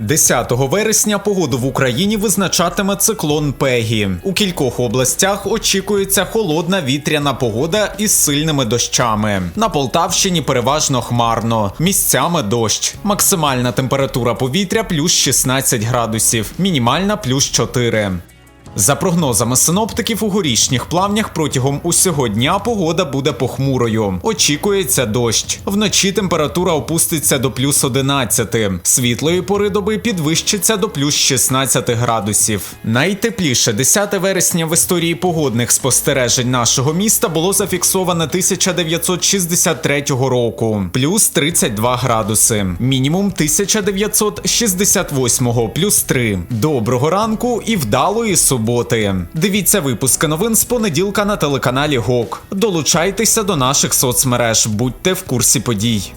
10 вересня погоду в Україні визначатиме циклон Пегі. У кількох областях очікується холодна вітряна погода із сильними дощами. На Полтавщині переважно хмарно, місцями дощ. Максимальна температура повітря плюс 16 градусів, мінімальна плюс 4. За прогнозами синоптиків, у горішніх плавнях протягом усього дня погода буде похмурою. Очікується дощ. Вночі температура опуститься до плюс 11. Світлої пори доби підвищиться до плюс 16 градусів. Найтепліше 10 вересня в історії погодних спостережень нашого міста було зафіксовано 1963 року, плюс 32 градуси. Мінімум 1968 плюс 3. Доброго ранку і вдалої суботи. Дивіться випуски новин з понеділка на телеканалі ГОК. Долучайтеся до наших соцмереж, будьте в курсі подій.